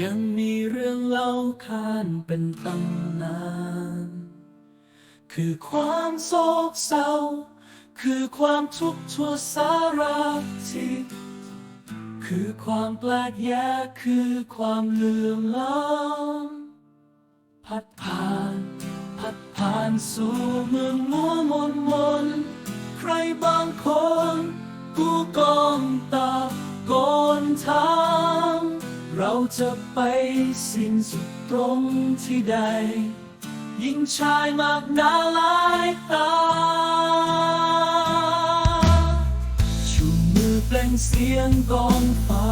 ยังมีเรื่องเล่าขานเป็นตำนาน คือความโศกเศร้า คือความทุกข์ทั่วสารทิศคือความแปลกแยกคือความเลื่อมล้ำพัดผ่าน พัดผ่านสู่เมืองมัวมนมน ใครบางคน กูกองตาโกนทา เราจะไปสิ้นสุดตรงที่ใด ยิ่งชายมากหนาหลายตา ชูมือเปล่งเสียงกองฟ้า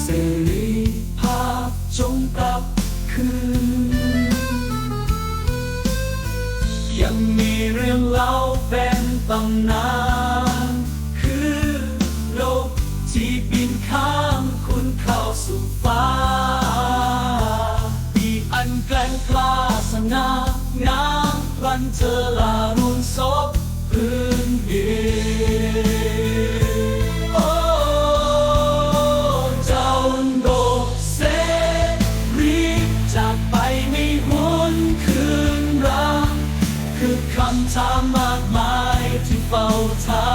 เสรีภาพจงกลับคืน ยังมีเรื่องเล่าเป็นตำนาน ที่บินข้ามคุณเข้าสู่ฟ้า ปีอันแกล้งกล้าสง่างามพลันเธอลารุนศพพื้นดินโอ้เจ้าโดกเสรีจากไปไม่หวนคืนรักคือคำถามมากมายที่เฝ้าถา